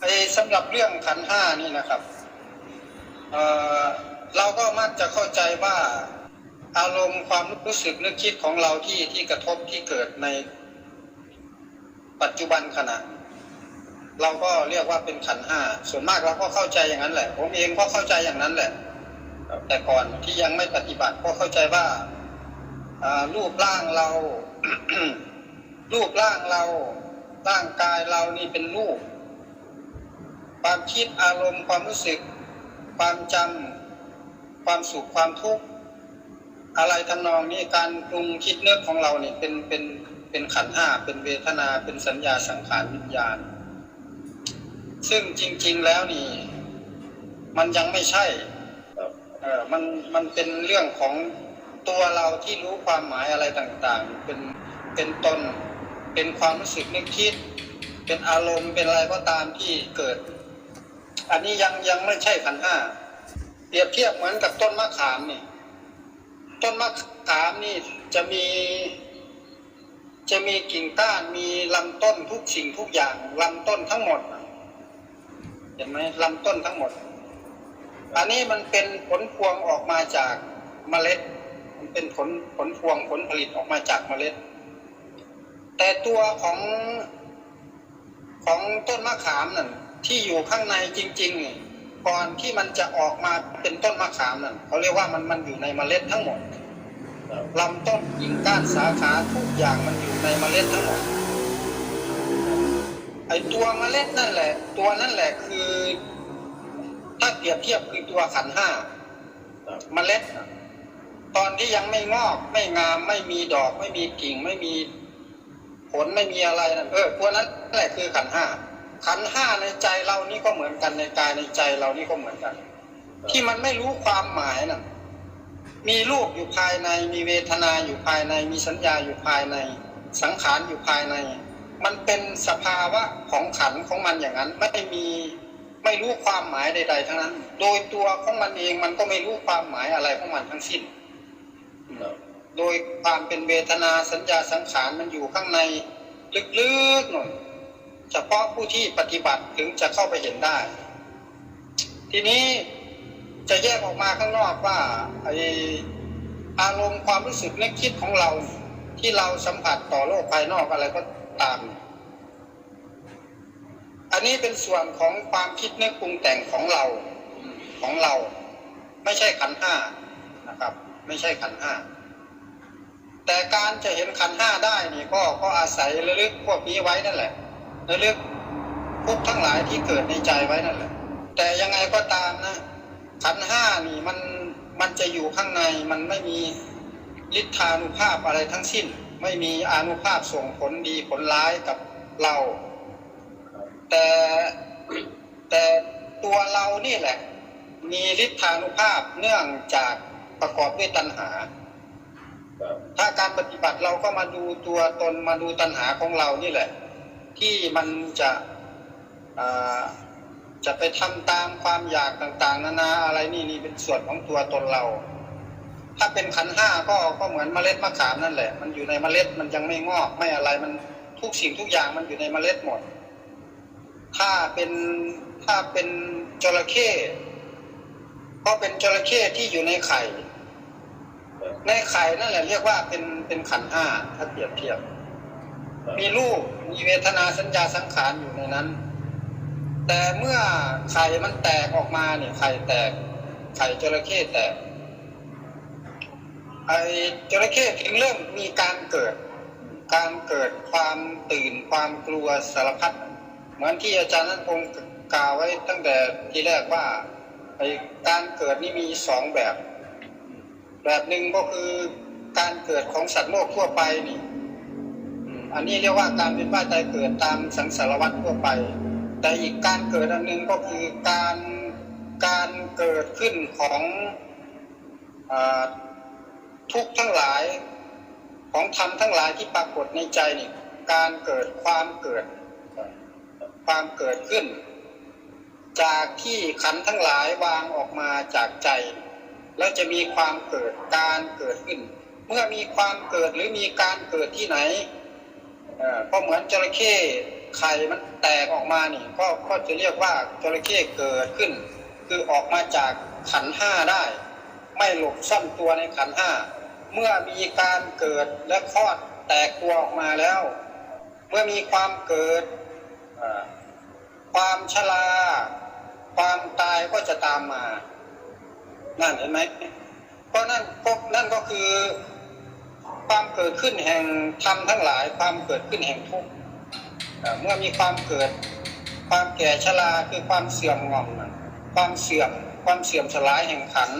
ไอ้สำหรับเรื่องขันห้านี่นะครับเอ่อเราก็มักจะเข้าใจว่าอารมณ์ความรู้สึกนึกคิดของเราที่ที่กระทบที่เกิดในปัจจุบันขณะ เราก็เรียกว่าเป็นขันห้าส่วนมากเราก็เข้าใจอย่างนั้นแหละ ผมเองก็เข้าใจอย่างนั้นแหละ แต่ก่อนที่ยังไม่ปฏิบัติก็เข้าใจว่าอ่ารูปร่างเรารูปร่างเราร่างกายเรานี่เป็นรูป ความคิดอารมณ์ความรู้สึก ความจำความสุขความทุกข์อะไรทำนองนี้การปรุงคิดเนึกของเราเนี่ยเป็นเป็นเป็นขันห้าเป็นเวทนาเป็นสัญญาสังขารวิญญาณ ซึ่งจริง ๆแล้วนี่ มันยังไม่ใช่เออมันมันเป็นเรื่องของตัวเราที่รู้ความหมายอะไรต่างๆ เป็นเป็นตนเป็นความรู้สึกนึกคิด เป็นอารมณ์เป็นอะไรก็ตามที่เกิด อันนี้ยังยังไม่ใช่ขันธ์ห้าเปรียบเทียบเหมือนกับต้นมะขามนี่ ต้นมะขามนี่จะมี จะมีกิ่งก้านมีลำต้นทุกสิ่งทุกอย่างลำต้นทั้งหมดเห็นไหมลำต้นทั้งหมด อันนี้มันเป็นผลพวงออกมาจากเมล็ด มันเป็นผลผลพวงผลผลิตออกมาจากเมล็ด แต่ตัวของของต้นมะขามนั่น ที่อยู่ข้างในจริงๆ ก่อนที่มันจะออกมาเป็นต้นมะขามนั่นเขาเรียกว่ามันมันอยู่ในเมล็ดทั้งหมดลำต้นกิ่งก้านสาขาทุกอย่างมันอยู่ในเมล็ดทั้งหมดไอตัวเมล็ดนั่นแหละ ตัวนั่นแหละคือ ถ้าเปรียบเทียบคือตัวขันห้าเมล็ด ตอนที่ยังไม่งอกไม่งามไม่มีดอกไม่มีกิ่งไม่มีผลไม่มีอะไรนั่นเออตัวนั้นแหละคือขันห้า ขันห้าในใจเรานี่ก็เหมือนกันในกายในใจเรานี่ก็เหมือนกัน ที่มันไม่รู้ความหมายน่ะ มีรูปอยู่ภายใน มีเวทนาอยู่ภายใน มีสัญญาอยู่ภายใน สังขารอยู่ภายใน มันเป็นสภาวะของขันของมันอย่างนั้น ไม่มีไม่รู้ความหมายใด ๆ ทั้งนั้น โดยตัวของมันเองมันก็ไม่รู้ความหมายอะไรของมันทั้งสิ้นโดยความเป็นเวทนาสัญญาสังขารมันอยู่ข้างในลึกๆหน่อย เฉพาะผู้ที่ปฏิบัติถึงจะเข้าไปเห็นได้ ทีนี้จะแยกออกมาข้างนอกว่าไออารมณ์ความรู้สึกนึกคิดของเราที่เราสัมผัสต่อโลกภายนอกอะไรก็ตาม อันนี้เป็นส่วนของความคิดนึกปรุงแต่งของเราของเรา ไม่ใช่ขันห้านะครับ ไม่ใช่ขันห้าแต่การจะเห็นขันห้าได้นี่ก็ก็อาศัยระลึกพวกนี้ไว้นั่นแหละ ระลึกทุกทั้งหลายที่เกิดในใจไว้นั่นแหละ แต่ยังไงก็ตามนะ ขันห้านี่มันมันจะอยู่ข้างในมันไม่มีฤทธานุภาพอะไรทั้งสิ้น ไม่มีอนุภาพส่งผลดีผลร้ายกับเรา แต่แต่ตัวเรานี่แหละ มีฤทธานุภาพเนื่องจากประกอบด้วยตัณหา ถ้าการปฏิบัติเราก็มาดูตัวตนมาดูตัณหาของเรานี่แหละ ที่มันจะจะไปทำตามความอยากต่างๆนานาอะไรนี่นี่เป็นส่วนของตัวตนเรา ถ้าเป็นขันห้าก็ก็เหมือนเมล็ดมะขามนั่นแหละ มันอยู่ในเมล็ดมันยังไม่งอกไม่อะไรมันทุกสิ่งทุกอย่างมันอยู่ในเมล็ดหมด ถ้าเป็นถ้าเป็นจระเข้ก็เป็นจระเข้ที่อยู่ในไข่ ในไข่นั่นแหละเรียกว่าเป็นเป็นขันห้าถ้าเปรียบเทียบ มีรูปมีเวทนาสัญญาสังขารอยู่ในนั้น แต่เมื่อไข่มันแตกออกมาเนี่ยไข่แตก ไข่จระเข้แตกไอ้จระเข้ถึงเริ่มมีการเกิด การเกิดความตื่นความกลัวสารพัดเหมือนที่อาจารย์นั้นคงกล่าวไว้ตั้งแต่ทีแรกว่าไอ้การเกิดนี่มีสองแบบ แบบหนึ่งก็คือการเกิดของสัตว์โลกทั่วไปนี่ อันนี้เรียกว่าการเป็นว่ายตายเกิดตามสังสารวัฏทั่วไป แต่อีกการเกิดอันหนึ่งก็คือการการเกิดขึ้นของอทุกทั้งหลายของธรรมทั้งหลายที่ปรากฏในใจนี่การเกิดความเกิดความเกิดขึ้น จากที่ขันทั้งหลายวางออกมาจากใจ แล้วจะมีความเกิดการเกิดขึ้น เมื่อมีความเกิดหรือมีการเกิดที่ไหน เออก็เหมือนจระเข้ไข่มันแตกออกมานี่ก็ก็จะเรียกว่าจระเข้เกิดขึ้น คือออกมาจากขันห้าได้ ไม่หลบซ่อนตัวในขันห้าเมื่อมีการเกิดและคลอดแตกตัวออกมาแล้ว เมื่อมีความเกิดความชราความตายก็จะตามมา นั่นเห็นไหมก็นั่นก็นั่นก็คือ ความเกิดขึ้นแห่งธรรมทั้งหลาย ความเกิดขึ้นแห่งทุกข์เมื่อมีความเกิด ความแก่ชราคือความเสื่อมงอมนั่นความเสื่อมความเสื่อมสลายแห่งขัน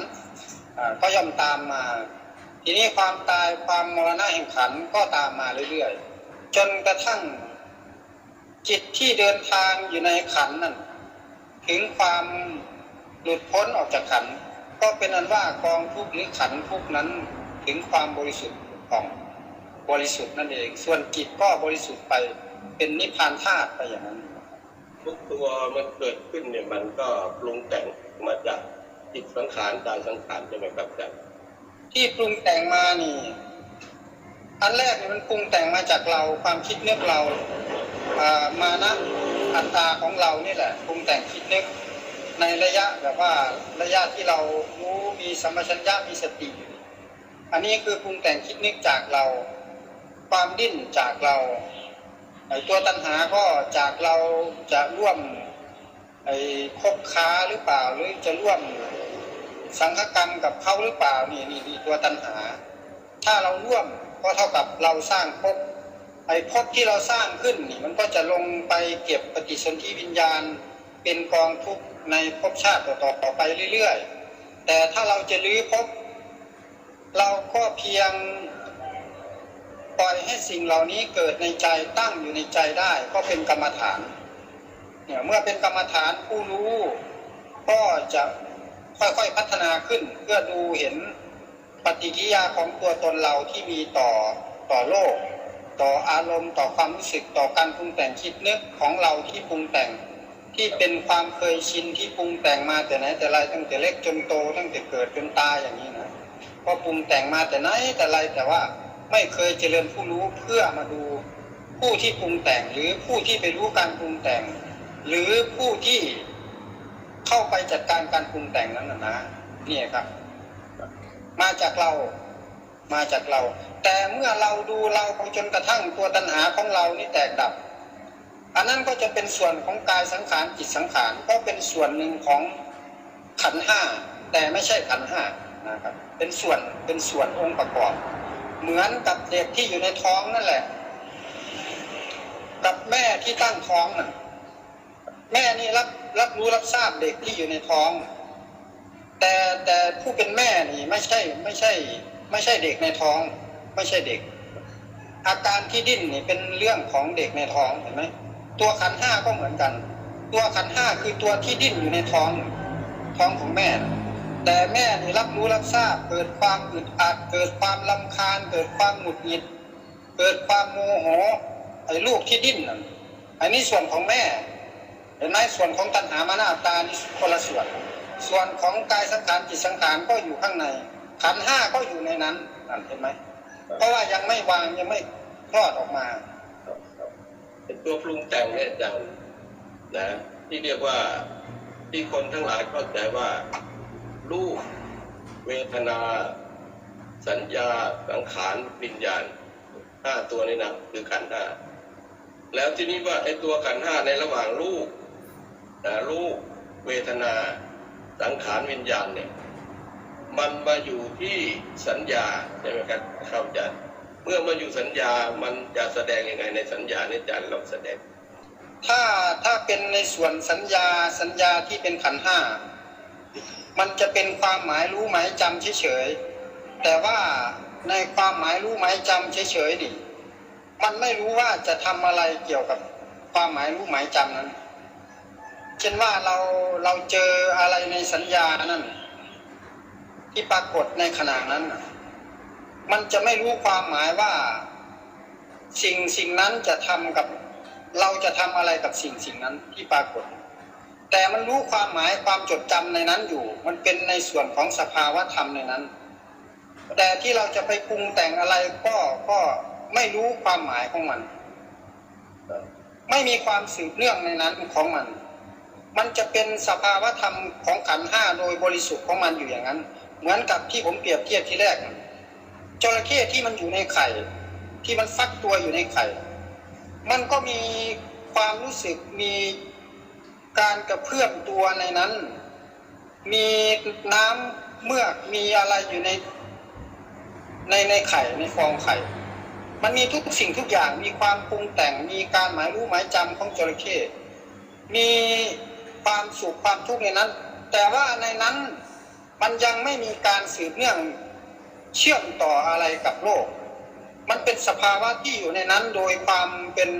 ก็ย่อมตามมา ทีนี้ความตายความมรณะแห่งขันก็ตามมาเรื่อยๆ จนกระทั่งจิตที่เดินทางอยู่ในขันนั่นถึงความหลุดพ้นออกจากขัน ก็เป็นอันว่ากองทุกข์หรือขันทุกข์นั้นถึงความบริสุทธิ์ ของบริสุทธิ์นั่นเอง ส่วนจิตก็บริสุทธิ์ไปเป็นนิพพานธาตุไปอย่างนั้นทุกตัวมันเกิดขึ้นเนี่ยมันก็ปรุงแต่งมาจากจิตสังขารกายสังขารใช่ไหมครับอาจารย์ที่ปรุงแต่งมานี่ อันแรกนี่มันปรุงแต่งมาจากเราความคิดนึกเราอ่ามานะอัตตาของเรานี่แหละปรุงแต่งคิดนึกในระยะแบบว่าระยะที่เรารู้มีสัมปชัญญะมีสติ อันนี้คือปรุงแต่งคิดนึกจากเรา ความดิ้นจากเราไอ้ตัวตัณหาก็จากเราจะร่วมไอ้คบค้าหรือเปล่า หรือจะร่วมสังฆกรรมกับเขาหรือเปล่านี่นี่นี่ตัวตัณหา ถ้าเราร่วมก็เท่ากับเราสร้างภพไอ้ภพที่เราสร้างขึ้นนี่มันก็จะลงไปเก็บปฏิสนธิวิญญาณ เป็นกองทุกในภพชาติต่อๆต่อไปเรื่อยๆ แต่ถ้าเราจะลื้อภพ เราก็เพียงปล่อยให้สิ่งเหล่านี้เกิดในใจตั้งอยู่ในใจได้ ก็เป็นกรรมฐานเนี่ยเมื่อเป็นกรรมฐานผู้รู้ก็จะค่อยๆพัฒนาขึ้นเพื่อดูเห็นปฏิกิริยาของตัวตนเราที่มีต่อต่อโลก ต่ออารมณ์ต่อความรู้สึกต่อการปรุงแต่งคิดนึกของเราที่ปรุงแต่งที่เป็นความเคยชินที่ปรุงแต่งมาแต่ไหนแต่ไรตั้งแต่เล็กจนโตตั้งแต่เกิดจนตายอย่างนี้นะ ก็ปรุงแต่งมาแต่ไหนแต่ไรแต่ว่าไม่เคยเจริญผู้รู้เพื่อมาดูผู้ที่ปรุงแต่งหรือผู้ที่ไปรู้การปรุงแต่ง หรือผู้ที่เข้าไปจัดการการปรุงแต่งนั้นนะนะนี่ครับ มาจากเรามาจากเรา แต่เมื่อเราดูเราไปจนกระทั่งตัวตัณหาของเรานี่แตกดับ อันนั้นก็จะเป็นส่วนของกายสังขารจิตสังขารก็เป็นส่วนหนึ่งของขันห้าแต่ไม่ใช่ขันห้านะครับ เป็นส่วนเป็นส่วนองค์ประกอบ เหมือนกับเด็กที่อยู่ในท้องนั่นแหละ กับแม่ที่ตั้งท้องน่ะแม่นี่รับรับรู้รับทราบเด็กที่อยู่ในท้อง แต่แต่ผู้เป็นแม่นี่ไม่ใช่ไม่ใช่ ไม่ใช่เด็กในท้อง ไม่ใช่เด็ก อาการที่ดิ้นนี่เป็นเรื่องของเด็กในท้องเห็นไหมตัวขันห้าก็เหมือนกัน ตัวขันห้าคือตัวที่ดิ้นอยู่ในท้อง ท้องของแม่ แต่แม่นี่รับรู้รับทราบ เกิดความอึดอัด เกิดความลำคาญ เกิดความหงุดหงิด เกิดความโมโหไอ้ลูกที่ดิ้นนั่นอันนี้ส่วนของแม่เห็นไหมส่วนของตัณหามานาตานี่คนละส่วน ส่วนของกายสังขารจิตสังขารก็อยู่ข้างใน ขันห้าก็อยู่ในนั้นนั่นเห็นไหมเพราะว่ายังไม่วางยังไม่คลอดออกมา เป็นตัวปรุงแต่งเนี่ยจารย์นะที่เรียกว่าที่คนทั้งหลายเข้าใจว่า รูป เวทนา สัญญาสังขารวิญญาณห้าตัวนี้นะคือขันห้าแล้วทีนี้ว่าไอ้ตัวขันห้าในระหว่างรูปนะรูปเวทนา สังขารวิญญาณเนี่ยมันมาอยู่ที่สัญญาใช่ไหมครับเข้าใจเมื่อมาอยู่สัญญามันจะแสดงยังไงในสัญญาในจารย์เราแสดง ถ้าถ้าเป็นในส่วนสัญญาสัญญาที่เป็นขันห้า มันจะเป็นความหมายรู้หมายจำเฉยๆแต่ว่าในความหมายรู้หมายจำเฉยๆนี่มันไม่รู้ว่าจะทำอะไรเกี่ยวกับความหมายรู้หมายจำนั้น เช่นว่าเราเราเจออะไรในสัญญานั้น ที่ปรากฏในขณะนั้น มันจะไม่รู้ความหมายว่า สิ่งสิ่งนั้นจะทำกับ เราจะทำอะไรกับสิ่งสิ่งนั้นที่ปรากฏ แต่มันรู้ความหมายความจดจำในนั้นอยู่ มันเป็นในส่วนของสภาวะธรรมในนั้น แต่ที่เราจะไปปรุงแต่งอะไรก็ก็ไม่รู้ความหมายของมัน ไม่มีความสืบเนื่องในนั้นของมัน มันจะเป็นสภาวะธรรมของขันห้าโดยบริสุทธิ์ของมันอยู่อย่างนั้น เหมือนกับที่ผมเปรียบเทียบที่แรกจระเข้ที่มันอยู่ในไข่ ที่มันฟักตัวอยู่ในไข่ มันก็มีความรู้สึกมี การกระเพื่อมตัวในนั้น มีน้ำเมือกมีอะไรอยู่ใน ในในไข่ในฟองไข่ มันมีทุกสิ่งทุกอย่างมีความปรุงแต่งมีการหมายรู้หมายจำของจระเข้มีความสุขความทุกข์ในนั้น แต่ว่าในนั้นมันยังไม่มีการสืบเนื่องเชื่อมต่ออะไรกับโลก มันเป็นสภาวะที่อยู่ในนั้นโดยความเป็น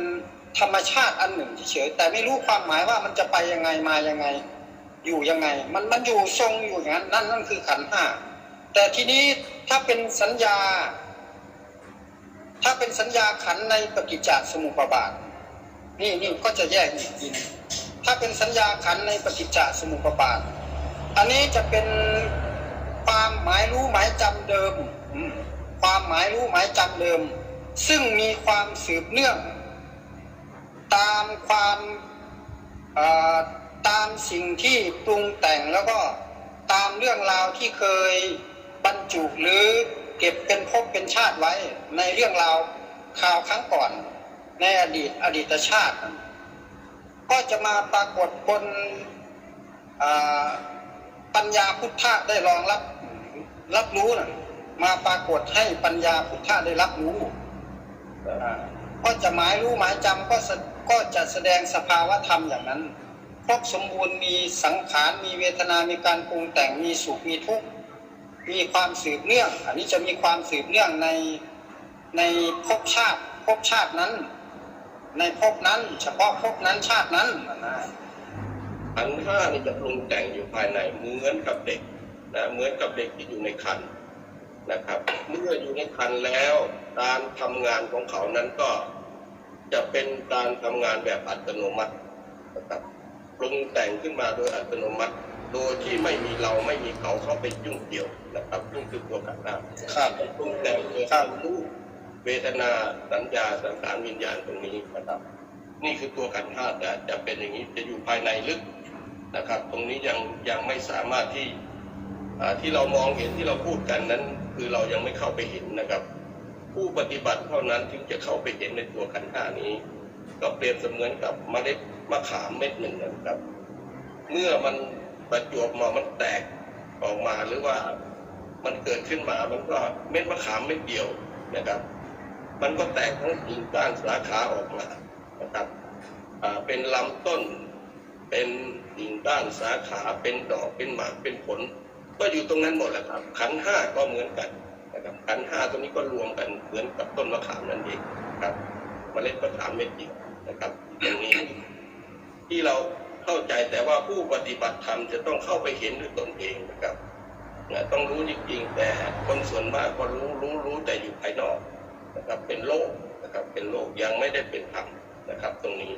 ธรรมชาติอันหนึ่งเฉยแต่ไม่รู้ความหมายว่ามันจะไปยังไงมายังไง อยู่ยังไง มันมันอยู่ทรงอยู่อย่างนั้นนั่นนั่นคือขันห้าแต่ทีนี้ถ้าเป็นสัญญา ถ้าเป็นสัญญาขันในปฏิจจสมุปบาท นี่นี่ก็จะแยกอีกทีนึงถ้าเป็นสัญญาขันในปฏิจจสมุปบาท อันนี้จะเป็นความหมายรู้หมายจำเดิมอืมความหมายรู้หมายจำเดิม ซึ่งมีความสืบเนื่อง ตามความตามสิ่งที่ปรุงแต่งแล้วก็ตามเรื่องราวที่เคยบรรจุหรือเก็บเป็นภพเป็นชาติไว้ ในเรื่องราวข่าวครั้งก่อน ในอดีตอดีตชาติ ก็จะมาปรากฏบนปัญญาพุทธะได้รองรับรับรู้นะมาปรากฏให้ปัญญาพุทธะได้รับรู้ก็จะหมายรู้หมายจำก็ส ก็จะแสดงสภาวะธรรมอย่างนั้นครบสมบูรณ์มีสังขารมีเวทนา มีการปรุงแต่งมีสุขมีทุกข์มีความสืบเนื่อง อันนี้จะมีความสืบเนื่องในในภพชาติภพชาตินั้น ในภพนั้น เฉพาะภพนั้นชาตินั้นนะขันห้านี่จะปรุงแต่งอยู่ภายในเหมือนกับเด็กนะเหมือนกับเด็กที่อยู่ในครรภ์นะครับ เมื่ออยู่ในครรภ์แล้ว การทำงานของเขานั้นก็ จะเป็นการทำงานแบบอัตโนมัตินะครับปรุงแต่งขึ้นมาโดยอัตโนมัติ โดยที่ไม่มีเราไม่มีเขาเข้าไปยุ่งเกี่ยวนะครับนี่คือตัวขันธ์ห้าครับปรุงแต่งโดยครับรู้เวทนาสัญญาสังขารวิญญาณตรงนี้นะครับ นี่คือตัวขันธ์ห้าจะจะเป็นอย่างนี้จะอยู่ภายในลึกนะครับ ตรงนี้ยังยังไม่สามารถที่อ่าที่เรามองเห็นที่เราพูดกันนั้น คือเรายังไม่เข้าไปเห็นนะครับ ผู้ปฏิบัติเท่านั้นถึงจะเข้าไปเห็นในตัวขันธ์ห้านี้ ก็เปรียบเสมือนกับเมล็ดมะขามเม็ดหนึ่งนะครับ เมื่อมันประจวบมามันแตกออกมาหรือว่ามันเกิดขึ้นมามันก็เม็ดมะขามเม็ดเดียวนะครับ มันก็แตกทั้งกิ่งก้านสาขาออกมานะครับเป็นลำต้น เป็นกิ่งก้านสาขาเป็นดอกเป็นหมากเป็นผล ก็อยู่ตรงนั้นหมดแหละครับ ขันห้าก็เหมือนกัน นะครับขันห้าตัวนี้ก็รวมกันเหมือนกับต้นมะขามนั่นเองครับเมล็ดมะขามเม็ดเดียวนะครับอย่างนี้ ที่เราเข้าใจแต่ว่าผู้ปฏิบัติธรรมจะต้องเข้าไปเห็นด้วยตนเองนะครับนะต้องรู้จริงๆแต่คนส่วนมากก็รู้รู้รู้แต่อยู่ภายนอกนะครับเป็นโลกนะครับเป็นโลกยังไม่ได้เป็นธรรมนะครับตรงนี้